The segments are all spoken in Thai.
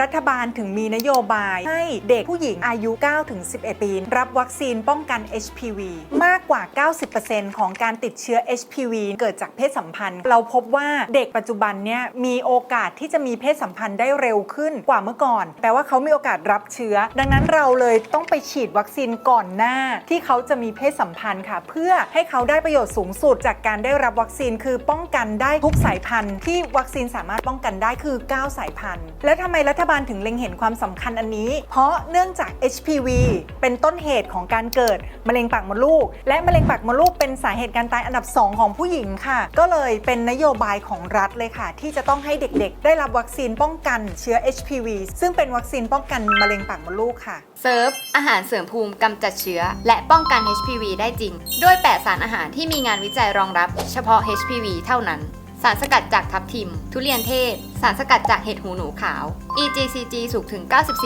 รัฐบาลถึงมีนโยบายให้เด็กผู้หญิงอายุ 9-11 ปี รับวัคซีนป้องกัน HPV มากกว่า 90%ของการติดเชื้อ HPV เกิดจากเพศสัมพันธ์ เราพบว่าเด็กปัจจุบันเนี่ยมีโอกาสที่จะมีเพศสัมพันธ์ได้เร็วขึ้นกว่าเมื่อก่อน แปลว่าเขามีโอกาสรับเชื้อ ดังนั้นเราเลยต้องไปฉีดวัคซีนก่อนหน้า ที่เขาจะมีเพศสัมพันธ์ค่ะ เพื่อให้เขาได้ประโยชน์สูงสุด จากการได้รับวัคซีนคือป้องกันได้ทุกสายพันธุ์ที่วัคซีนสามารถป้องกันได้คือ 9 สายพันธุ์ และทำไมรัฐบาลถึงเล็งเห็นความสำคัญอันนี้ เพราะเนื่องจาก HPV เป็นต้นเหตุของการเกิดมะเร็งปากมดลูก และมะเร็งปากมดลูกเป็นสาเหตุการตายอันดับ 2 ของผู้หญิงค่ะ ก็เลยเป็นนโยบายของรัฐเลยค่ะ ที่จะต้องให้เด็กๆ ได้รับวัคซีนป้องกันเชื้อ HPV ซึ่งเป็นวัคซีนป้องกันมะเร็งปากมดลูกค่ะเซิร์ฟอาหารเสริมภูมิกำจัดเชื้อ และป้องกัน HPV ได้จริง ด้วย 8 สารอาหารที่มีงานวิจัยรองรับ เฉพาะ HPV เท่านั้น สารสกัดจากทับทิม ทุเรียนเทศ สารสกัดจากเห็ดหูหนูขาว EGCG สูงถึง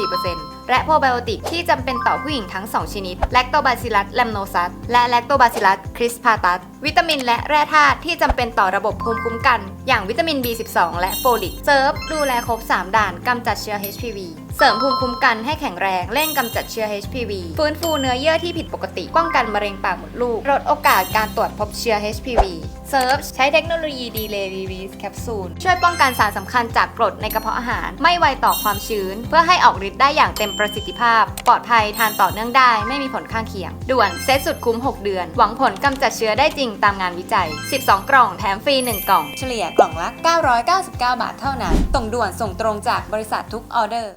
94% และโปรไบโอติกที่จำเป็นต่อผู้หญิงทั้ง 2 ชนิด แลคโตบาซิลัสแลมโนซัสและแลคโตบาซิลัสคริสพาตัส วิตามินและแร่ธาตุที่จำเป็นต่อระบบภูมิคุ้มกัน อย่างวิตามิน B12 และโฟลิกเซิร์ฟดูแลครบ 3 ด่านกำจัดเชื้อ HPV เสริมภูมิคุ้มกันให้แข็งแรงเร่งกำจัดเชื้อ HPV ฟื้นฟูเนื้อเยื่อที่ผิดปกติ ป้องกันมะเร็งปากมดลูก ลดโอกาสการตรวจพบเชื้อ HPV เซิร์ฟใช้เทคโนโลยี Delay Release Capsule ช่วยป้องกันสารสำคัญจากกรดในกระเพาะอาหาร ไม่ไวต่อความชื้น เพื่อให้ออกฤทธิ์ได้อย่างเต็มประสิทธิภาพ ปลอดภัยทานต่อเนื่องได้ ไม่มีผลข้างเคียง ด่วนเซตสุดคุ้ม 6 เดือน หวังผลกำจัดเชื้อได้จริงตามงานวิจัย 12 กล่องแถมฟรี 1 กล่อง เฉลี่ยกล่องละ 999 บาทเท่านั้นส่งด่วนส่งตรงจากบริษัททุกออเดอร์